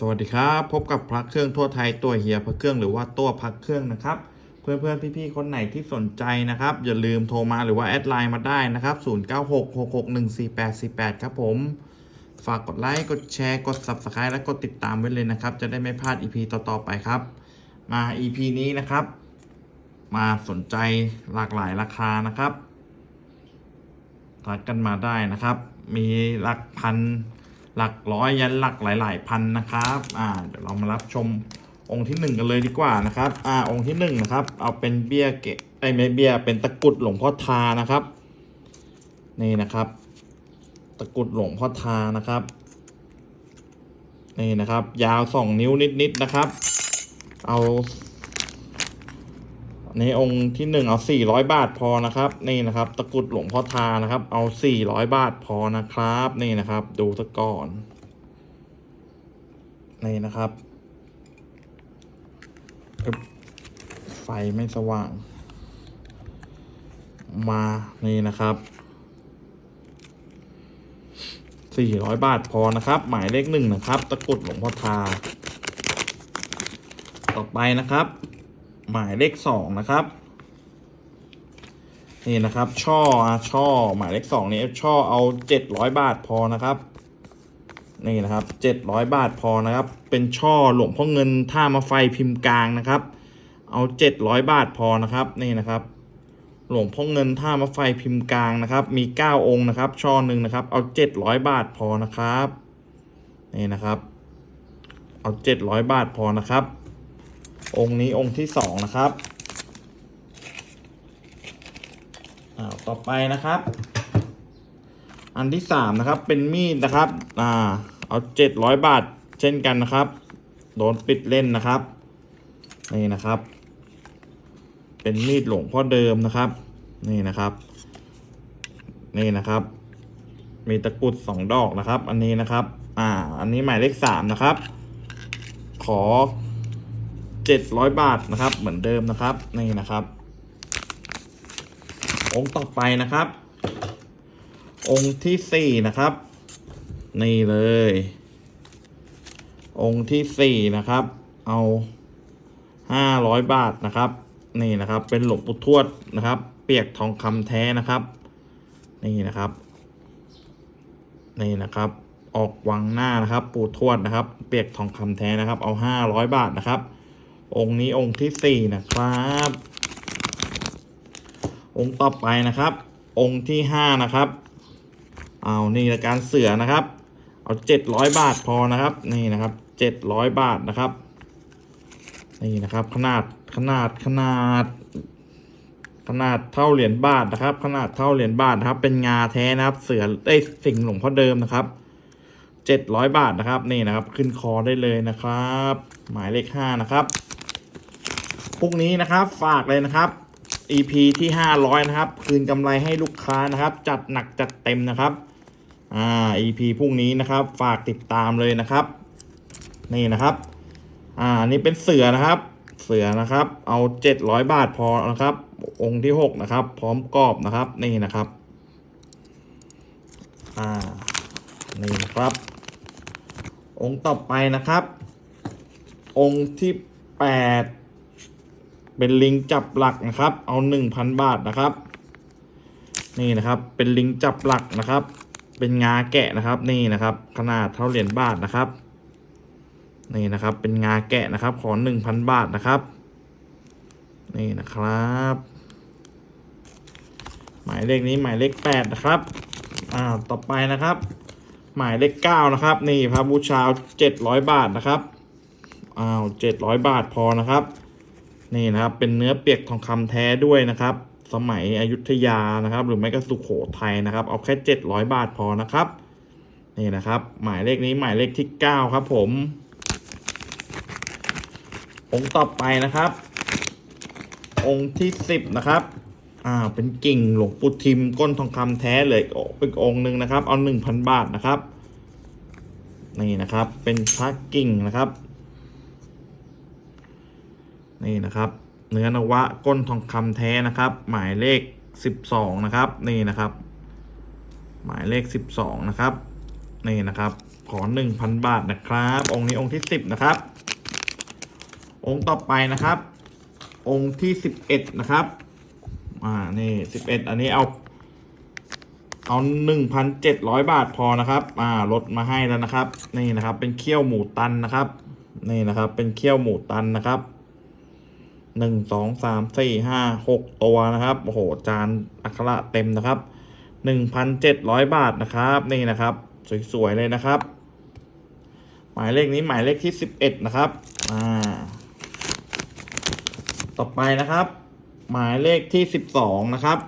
สวัสดีครับ พบกับพระเครื่องทั่วไทยตัวเฮียพระเครื่องหรือว่าตัวพักเครื่องนะครับ เพื่อนๆพี่ ๆ คนไหนที่สนใจนะครับ อย่าลืมโทรมาหรือว่าแอดไลน์มาได้นะครับ 0966614848 ครับผม ฝากกดไลค์ กดแชร์ กด Subscribe และกดติดตามไว้เลยนะครับ จะได้ไม่พลาด EP ต่อ ๆ ไปครับ มา EP นี้นะครับ มาสนใจหลากหลายราคานะครับทักกันมาได้นะครับ มีหลักพัน หลักร้อยยันหลักหลาย ๆ พันนะครับ อ่าเดี๋ยวเรามารับชมองค์ที่หนึ่งกันเลยดีกว่านะครับ อ่า องค์ที่หนึ่งนะครับ เอาเป็นเบี้ยเกะไอ้ไม่เบี้ยเป็นตะกุดหลวงพ่อทานะครับ นี่นะครับ ตะกุดหลวงพ่อทานะครับ นี่นะครับ ยาวสองนิ้วนิด ๆ นะครับ เอา ในองค์ที่หนึ่งเอาสี่ร้อยบาทพอนะครับ นี่นะครับ ตะกรุดหลวงพ่อทานะครับ เอาสี่ร้อยบาทพอนะครับ นี่นะครับ ดูซะก่อน นี่นะครับ ไฟไม่สว่าง มานี่นะครับสี่ร้อยบาทพอนะครับ หมายเลขหนึ่งนะครับ ตะกรุดหลวงพ่อทา ต่อไปนะครับ หมายเลขสองนะครับ นี่นะครับช่ออะช่อหมายเลขสองนี้ช่อเอาเจ็ดร้อยบาทพอนะครับนี่นะครับเจ็ดร้อยบาทพอนะครับ เป็นช่อหลวงพ่อเงินท่ามาไฟพิมพ์กลางนะครับ เอาเจ็ดร้อยบาทพอนะครับนี่นะครับ หลวงพ่อเงินท่ามาไฟพิมพ์กลางนะครับ มีเก้าองค์นะครับ ช่อหนึ่งนะครับ เอาเจ็ดร้อยบาทพอนะครับนี่นะครับ เอาเจ็ดร้อยบาทพอนะครับ องค์นี้องค์ที่สองนะครับอ้าวต่อไปนะครับ อันที่สามนะครับ เป็นมีดนะครับ อ่า เอาเจ็ดร้อยบาทเช่นกันนะครับ โดนปิดเล่นนะครับ นี่นะครับ เป็นมีดหลวงพ่อเดิมนะครับ นี่นะครับ นี่นะครับ มีตะกุดสองดอกนะครับ อันนี้นะครับ อ่า อันนี้หมายเลขสามนะครับ ขอ เจ็ดร้อยบาทนะครับ เหมือนเดิมนะครับนี่นะครับ องค์ต่อไปนะครับ องค์ที่สี่นะครับ นี่เลย องค์ที่สี่นะครับ เอาห้าร้อยบาทนะครับ นี่นะครับ เป็นหลวงปู่ทวดนะครับ เปียกทองคำแท้นะครับ นี่นะครับ นี่นะครับออกวังหน้านะครับ ปู่ทวดนะครับ เปียกทองคำแท้นะครับ เอาห้าร้อยบาทนะครับ องค์นี้องค์ที่สี่นะครับ องค์ต่อไปนะครับ องค์ที่ห้านะครับ เอานี่ละการเสือนะครับ เอาเจ็ดร้อยบาทพอนะครับ นี่นะครับเจ็ดร้อยบาทนะครับ นี่นะครับ ขนาดขนาดขนาด ขนาดเท่าเหรียญบาทนะครับ ขนาดเท่าเหรียญบาทนะครับ เป็นงาแท้นะครับ เสือเอ้สิ่งหลวงพ่อเดิมนะครับเจ็ดร้อยบาทนะครับ นี่นะครับ ขึ้นคอได้เลยนะครับ หมายเลขห้านะครับ พุ่งนี้นะครับ ฝากเลยนะครับ EP ที่ 500 นะครับ คืนกำไรให้ลูกค้านะครับ จัดหนักจัดเต็มนะครับ อ่า EP พรุ่งนี้นะครับ ฝากติดตามเลยนะครับ นี่นะครับ อ่านนี่เป็นเสือนะครับ เสือนะครับ เอา 700 บาทพอนะครับ องค์ที่ 6 นะครับ พร้อมกรอบนะครับ นี่นะครับ อ่า นี่นะครับ องค์ต่อไปนะครับ องค์ที่ 8 เป็นลิงจับหลักนะครับ เอาหนึ่งพันบาทนะครับ นี่นะครับ เป็นลิงจับหลักนะครับ เป็นงาแกะนะครับ นี่นะครับ ขนาดเท่าเหรียญบาทนะครับ นี่นะครับ เป็นงาแกะนะครับ ขอหนึ่งพันบาทนะครับ นี่นะครับ หมายเลขนี้หมายเลขแปดนะครับ อ่า ต่อไปนะครับ หมายเลขเก้านะครับ นี่พระบูชาเจ็ดร้อยบาทนะครับอ้าวเจ็ดร้อยบาทพอนะครับ นี่นะครับ เป็นเนื้อเปียกทองคำแท้ด้วยนะครับ สมัยอยุธยานะครับ หรือไม่ก็สุขโขทัยนะครับ เอาแค่เจ็ดร้อยบาทพอนะครับ นี่นะครับ หมายเลขนี้หมายเลขที่เก้าครับผมองค์ต่อไปนะครับ องค์ที่สิบนะครับอ่าเป็นกิ่งหลวงปู่ทิมก้นทองคำแท้เลยโอเป็นองค์หนึ่งนะครับ เอาหนึ่งพันบาทนะครับ นี่นะครับ เป็นพระกิ่งนะครับ นี่นะครับ เนื้อนวะก้นทองคำแท้นะครับ หมายเลขสิบสองนะครับ นี่นะครับ หมายเลขสิบสองนะครับ นี่นะครับ ขอหนึ่งพันบาทนะครับ องค์นี้องค์ที่สิบนะครับ องค์ต่อไปนะครับ องค์ที่สิบเอ็ดนะครับ อ่า นี่สิบเอ็ดอันนี้เอาเอาหนึ่งพันเจ็ดร้อยบาทพอนะครับ อ่า ลดมาให้แล้วนะครับ นี่นะครับ เป็นเคี่ยวหมูตันนะครับ นี่นะครับ เป็นเคี่ยวหมูตันนะครับ หนึ่งสองสามสี่ห้าหกตัวนะครับโอ้โหจานอักขระเต็มนะครับหนึ่งพันเจ็ดร้อยบาทนะครับนี่นะครับ สวยๆเลยนะครับ หมายเลขนี้หมายเลขที่สิบเอ็ดนะครับอ่าต่อไปนะครับ หมายเลขที่สิบสองนะครับ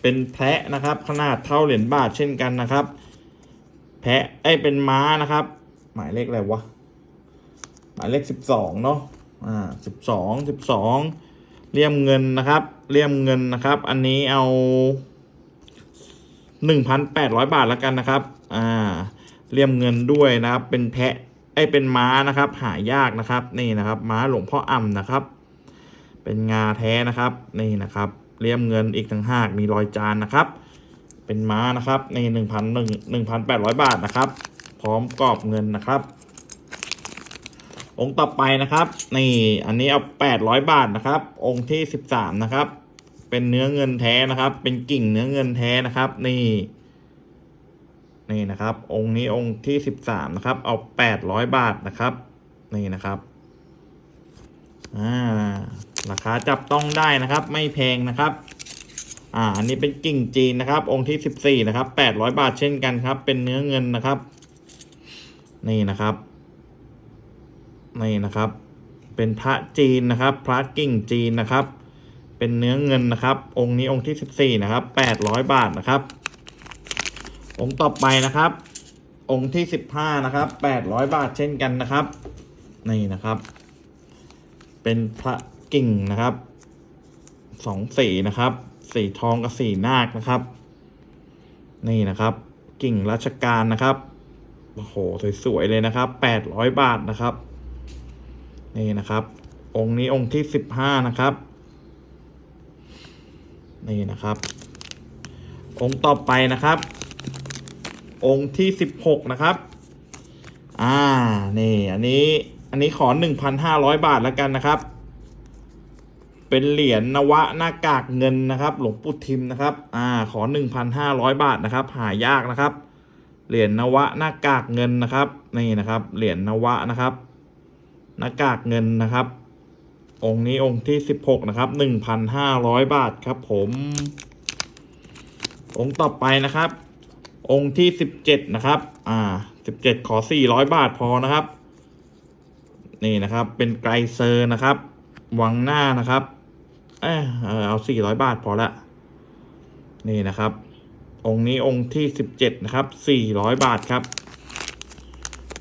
เป็นแพะนะครับ ขนาดเท่าเหรียญบาทเช่นกันนะครับ แพะไอ้เป็นม้านะครับ หมายเลขอะไรวะหมายเลขสิบสองเนาะ อ่าสิบสองสิบสองเลี่ยมเงินนะครับเลี่ยมเงินนะครับ อันนี้เอาหนึ่งพันแปดร้อยบาทแล้วกันนะครับ อ่าเลี่ยมเงินด้วยนะครับ เป็นแพะไอ้เป็นม้านะครับ หายากนะครับนี่นะครับ ม้าหลวงพ่ออ่ำนะครับ เป็นงาแท้นะครับนี่นะครับเลี่ยมเงินอีกต่างหากมีรอยจานนะครับ เป็นม้านะครับในหนึ่งพันหนึ่งหนึ่งพันแปดร้อยบาทนะครับ พร้อมกรอบเงินนะครับ องค์ต่อไปนะครับ นี่อันนี้เอาแปดร้อยบาทนะครับ องค์ที่สิบสามนะครับ เป็นเนื้อเงินแท้นะครับ เป็นกิ่งเนื้อเงินแท้นะครับ นี่ นี่นะครับ องค์นี้องค์ที่สิบสามนะครับ เอาแปดร้อยบาทนะครับ นี่นะครับอ่าราคาจับต้องได้นะครับ ไม่แพงนะครับอ่าอันนี้เป็นกิ่งจีนนะครับ องค์ที่สิบสี่นะครับแปดร้อยบาทเช่นกันครับ เป็นเนื้อเงินนะครับ นี่นะครับ นี่นะครับ เป็นพระจีนนะครับ พระกิ่งจีนนะครับ เป็นเนื้อเงินนะครับ องค์นี้องค์ที่สิบสี่นะครับแปดร้อยบาทนะครับ องค์ต่อไปนะครับ องค์ที่สิบห้านะครับแปดร้อยบาทเช่นกันนะครับนี่นะครับ เป็นพระกิ่งนะครับสองสีนะครับ สีทองกับสีนาคนะครับ นี่นะครับ กิ่งรัชกาลนะครับโอ้โหสวยๆเลยนะครับแปดร้อยบาทนะครับ นี่นะครับ องค์นี้องค์ที่สิบห้านะครับ นี่นะครับ องค์ต่อไปนะครับ องค์ที่สิบหกนะครับ อ่า นี่อันนี้อันนี้ขอหนึ่งพันห้าร้อยบาทแล้วกันนะครับ เป็นเหรียญนวะหน้ากากเงินนะครับ หลวงปู่ทิมนะครับ อ่า ขอหนึ่งพันห้าร้อยบาทนะครับ หายากนะครับ เหรียญนวะหน้ากากเงินนะครับ นี่นะครับ เหรียญนวะนะครับ หน้ากากเงินนะครับ องค์นี้องค์ที่สิบหกนะครับหนึ่งพันห้าร้อยบาทครับผม องค์ต่อไปนะครับ องค์ที่สิบเจ็ดนะครับ อ่าสิบเจ็ดขอสี่ร้อยบาทพอนะครับ นี่นะครับ เป็นไกรเซอร์นะครับ วังหน้านะครับเอยเออเอาสี่ร้อยบาทพอละ นี่นะครับ องค์นี้องค์ที่สิบเจ็ดนะครับสี่ร้อยบาทครับ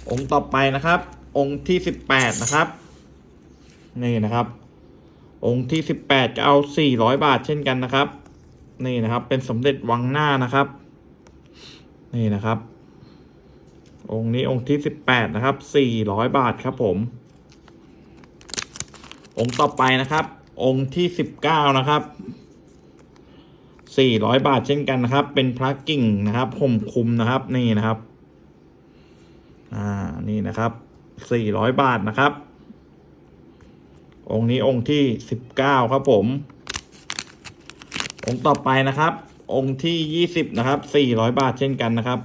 องค์ต่อไปนะครับ องค์ที่สิบแปดนะครับ นี่นะครับ องค์ที่สิบแปดจะเอาสี่ร้อยบาทเช่นกันนะครับ นี่นะครับ เป็นสมเด็จวังหน้านะครับ นี่นะครับ องค์นี้องค์ที่สิบแปดนะครับสี่ร้อยบาทครับผม องค์ต่อไปนะครับ องค์ที่สิบเก้านะครับสี่ร้อยบาทเช่นกันนะครับ เป็นพระกิ่งนะครับห่มคุมนะครับ นี่นะครับ อ่า นี่นะครับ สี่ร้อยบาทนะครับ องค์นี้องค์ที่สิบเก้าครับผม องค์ต่อไปนะครับ องค์ที่ยี่สิบนะครับสี่ร้อยบาทเช่นกันนะครับ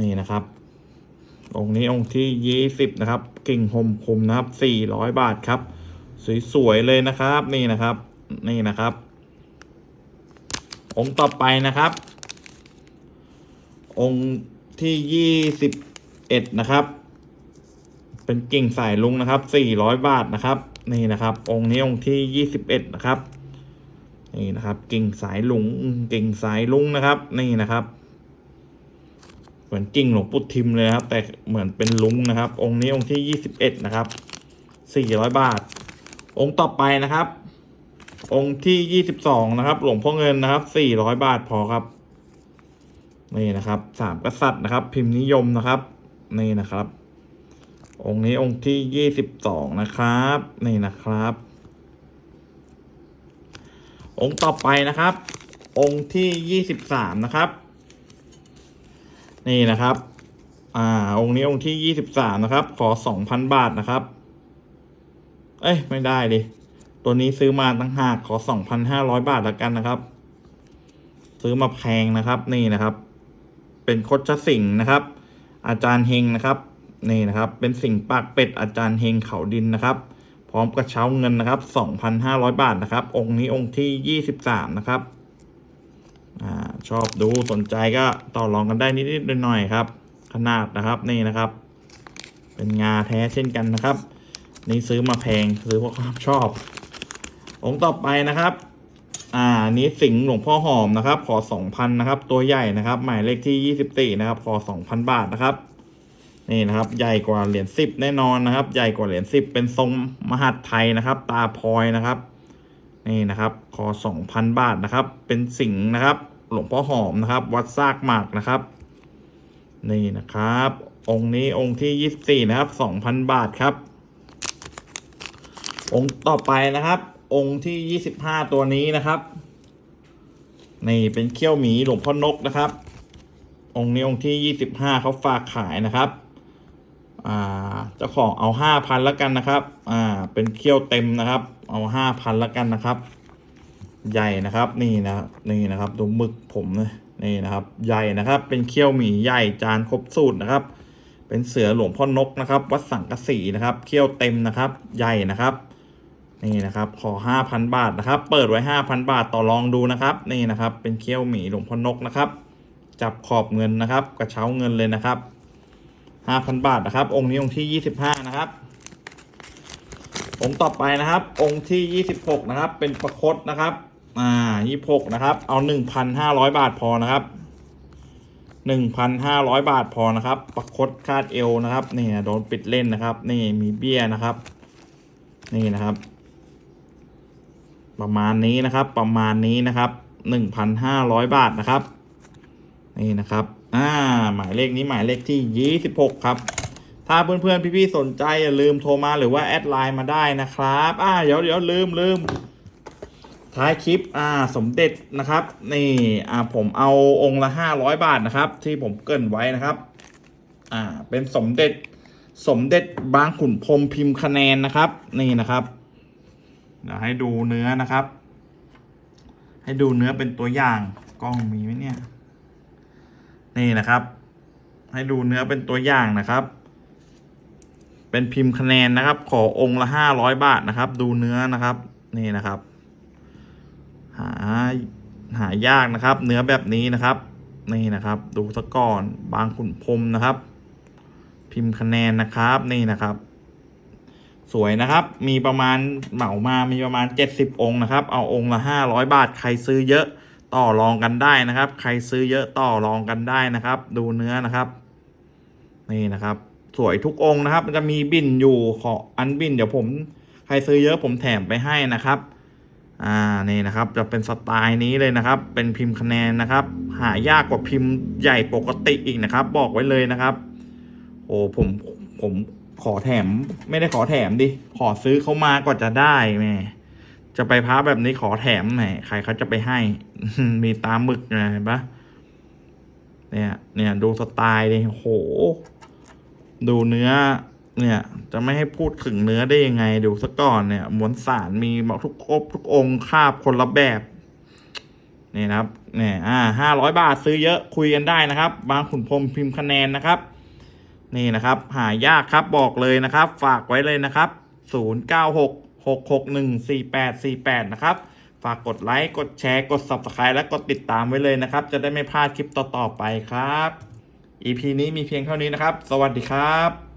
นี่นะครับ องค์นี้องค์ที่ยี่สิบนะครับ กิ่งห่มคมนะครับสี่ร้อยบาทครับ สวยๆเลยนะครับ นี่นะครับ นี่นะครับ องค์ต่อไปนะครับ องค์ที่ยี่สิบ เอ็ดนะครับ เป็นกิ่งสายลุงนะครับสี่ร้อยบาทนะครับ นี่นะครับ องค์นี้องค์ที่ยี่สิบเอ็ดนะครับ นี่นะครับ กิ่งสายลุงกิ่งสายลุงนะครับ นี่นะครับ เหมือนกิ่งหลวงปู่ทิมเลยครับ แต่เหมือนเป็นลุงนะครับ องค์นี้องค์ที่ยี่สิบเอ็ดนะครับสี่ร้อยบาท องค์ต่อไปนะครับ องค์ที่ยี่สิบสองนะครับ หลวงพ่อเงินนะครับสี่ร้อยบาทพอครับนี่นะครับสามกษัตริย์นะครับ พิมพ์นิยมนะครับ นี่นะครับ องค์นี้องค์ที่ยี่สิบสองนะครับ นี่นะครับ องค์ต่อไปนะครับ องค์ที่ยี่สิบสามนะครับ นี่นะครับ อ่า องค์นี้องค์ที่ยี่สิบสามนะครับ ขอสองพันบาทนะครับ เอ้ยไม่ได้ดิตัวนี้ซื้อมาตั้งหากขอสองพันห้าร้อยบาทละกันนะครับ ซื้อมาแพงนะครับ นี่นะครับ เป็นคดชสิงนะครับ อาจารย์เฮงนะครับนี่นะครับ เป็นสิ่งปากเป็ดอาจารย์เฮงเขาดินนะครับ พร้อมกระเช้าเงินนะครับสองพันห้าร้อยบาทนะครับ องค์นี้องค์ที่ยี่สิบสามนะครับอชอบดูสนใจก็ต่อรองกันได้นิดๆหน่อยๆครับ ขนาดนะครับนี่นะครับ เป็นงาแท้เช่นกันนะครับ นี่ซื้อมาแพงซื้อเพราะความชอบ องค์ต่อไปนะครับ อ่านี้สิงห์หลวงพ่อหอมนะครับ ขอสองพันนะครับ ตัวใหญ่นะครับ หมายเลขที่ยี่สิบสี่นะครับ ขอสองพันบาทนะครับ นี่นะครับ ใหญ่กว่าเหรียญสิบแน่นอนนะครับ ใหญ่กว่าเหรียญสิบเป็นทรงมหัดไทยนะครับ ตาพลอยนะครับ นี่นะครับ ขอสองพันบาทนะครับ เป็นสิงห์นะครับ หลวงพ่อหอมนะครับ วัดซากหมากนะครับ นี่นะครับ องค์นี้องค์ที่ยี่สิบสี่นะครับสองพันบาทครับ องค์ต่อไปนะครับ องค์ที่ยี่สิบห้าตัวนี้นะครับ นี่เป็นเขี้ยวหมีหลวงพ่อนกนะครับ องค์นี้องค์ที่ยี่สิบห้าเขาฝากขายนะครับ อ่าเจ้าของเอาห้าพันแล้วกันนะครับ อ่า เป็นเขี้ยวเต็มนะครับ เอาห้าพันแล้วกันนะครับ ใหญ่นะครับ นี่นะนี่นะครับ ดูหมึกผมเลยนี่นะครับ ใหญ่นะครับ เป็นเขี้ยวหมีใหญ่จานครบสูตรนะครับ เป็นเสือหลวงพ่อนกนะครับ วัดสังกะสีนะครับ เขี้ยวเต็มนะครับ ใหญ่นะครับ นี่นะครับขอห้าพันบาทนะครับ เปิดไว้ห้าพันบาทต่อรองดูนะครับ นี่นะครับเป็นเขี้ยวหมีหลวงพ่อนกนะครับ จับขอบเงินนะครับ กระเช้าเงินเลยนะครับห้าพันบาทนะครับ องค์นี้องค์ที่ยี่สิบห้านะครับ องค์ต่อไปนะครับ องค์ที่ยี่สิบหกนะครับ เป็นประคตนะครับ อ่ายี่หกนะครับ เอาหนึ่งพันห้าร้อยบาทพอนะครับหนึ่งพันห้าร้อยบาทพอนะครับ ประคตคาดเอวนะครับนี่โดนปิดเล่นนะครับ นี่มีเบี้ยนะครับ นี่นะครับ ประมาณนี้นะครับ ประมาณนี้นะครับหนึ่งพันห้าร้อยบาทนะครับ นี่นะครับอ่าหมายเลขนี้หมายเลขที่ยี่สิบหกครับ ถ้าเพื่อนๆพี่ๆสนใจอย่าลืมโทรมาหรือว่าแอดไลน์มาได้นะครับอ่าเดี๋ยวเดี๋ยวลืมลืมท้ายคลิปอ่าสมเด็จนะครับ นี่อ่าผมเอาองค์ละห้าร้อยบาทนะครับ ที่ผมเกินไว้นะครับอ่าเป็นสมเด็จสมเด็จบางขุนพรมพิมพ์คะแนนนะครับ นี่นะครับ เดี๋ยวให้ดูเนื้อนะครับ ให้ดูเนื้อเป็นตัวอย่างกล้องมีไหมเนี่ย นี่นะครับ ให้ดูเนื้อเป็นตัวอย่างนะครับ เป็นพิมพ์คะแนนนะครับ ขอองค์ละห้าร้อยบาทนะครับ ดูเนื้อนะครับ นี่นะครับ หาหายากนะครับ เนื้อแบบนี้นะครับ นี่นะครับ ดูซะก่อนบางขุนพรมนะครับ พิมพ์คะแนนนะครับนี่นะครับ สวยนะครับ มีประมาณเหมามามีประมาณเจ็ดสิบองค์นะครับ เอาองค์ละห้าร้อยบาท ใครซื้อเยอะต่อรองกันได้นะครับ ใครซื้อเยอะต่อรองกันได้นะครับ ดูเนื้อนะครับ นี่นะครับ สวยทุกองค์นะครับ มันจะมีบินอยู่ขออันบินเดี๋ยวผม ใครซื้อเยอะผมแถมไปให้นะครับ อ่า นี่นะครับ จะเป็นสไตล์นี้เลยนะครับ เป็นพิมพ์คะแนนนะครับ หายากกว่าพิมพ์ใหญ่ปกติอีกนะครับ บอกไว้เลยนะครับ โอ้ผมผม ขอแถมไม่ได้ขอแถมดิ ขอซื้อเขามาก่อนจะได้แม่จะไปพ้าแบบนี้ขอแถมไหนใครเขาจะไปให้ มีตามหมึกนะเห็นปะเนี่ย เนี่ยดูสไตล์ดิโห ดูเนื้อ เนี่ย จะไม่ให้พูดถึงเนื้อได้ยังไง ดูซะก่อนเนี่ยมวลสารมีบอกทุกอบทุกองค์คาบคนละแบบนี่นะครับ เนี่ย อ่าห้าร้อยบาทซื้อเยอะคุยกันได้นะครับ บางขุนพรมพิมพ์คะแนนนะครับ นี่นะครับ หายากครับบอกเลยนะครับ ฝากไว้เลยนะครับ 096 661 4848 นะครับ ฝากกดไลค์ กดแชร์ กด Subscribe และกดติดตามไว้เลยนะครับ จะได้ไม่พลาดคลิปต่อ ๆ ไปครับ EP นี้มีเพียงเท่านี้นะครับ สวัสดีครับ